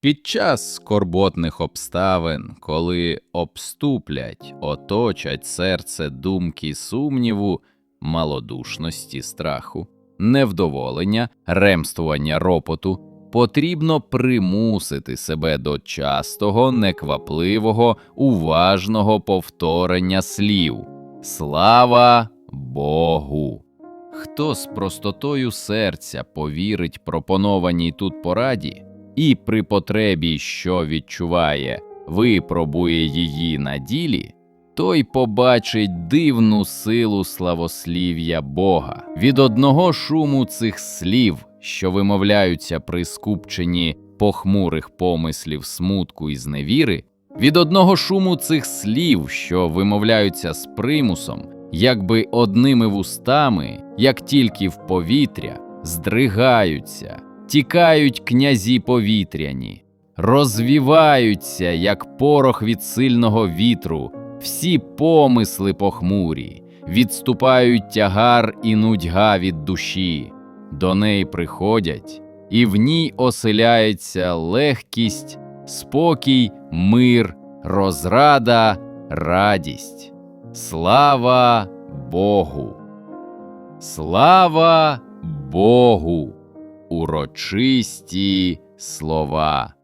Під час скорботних обставин, коли обступлять, оточать серце думки сумніву, малодушності, страху, невдоволення, ремствування ропоту, потрібно примусити себе до частого, неквапливого, уважного повторення слів. Слава Богу! Хто з простотою серця повірить пропонованій тут пораді, і при потребі, що відчуває, випробує її на ділі, той побачить дивну силу славослів'я Бога. Від одного шуму цих слів, що вимовляються при скупченні похмурих помислів смутку і зневіри, від одного шуму цих слів, що вимовляються з примусом, якби одними вустами, як тільки в повітря, здригаються, тікають князі повітряні, розвіваються, як порох від сильного вітру, всі помисли похмурі, відступають тягар і нудьга від душі, до неї приходять, і в ній оселяється легкість, спокій, мир, розрада, радість. Слава Богу! Слава Богу! Урочисті слова.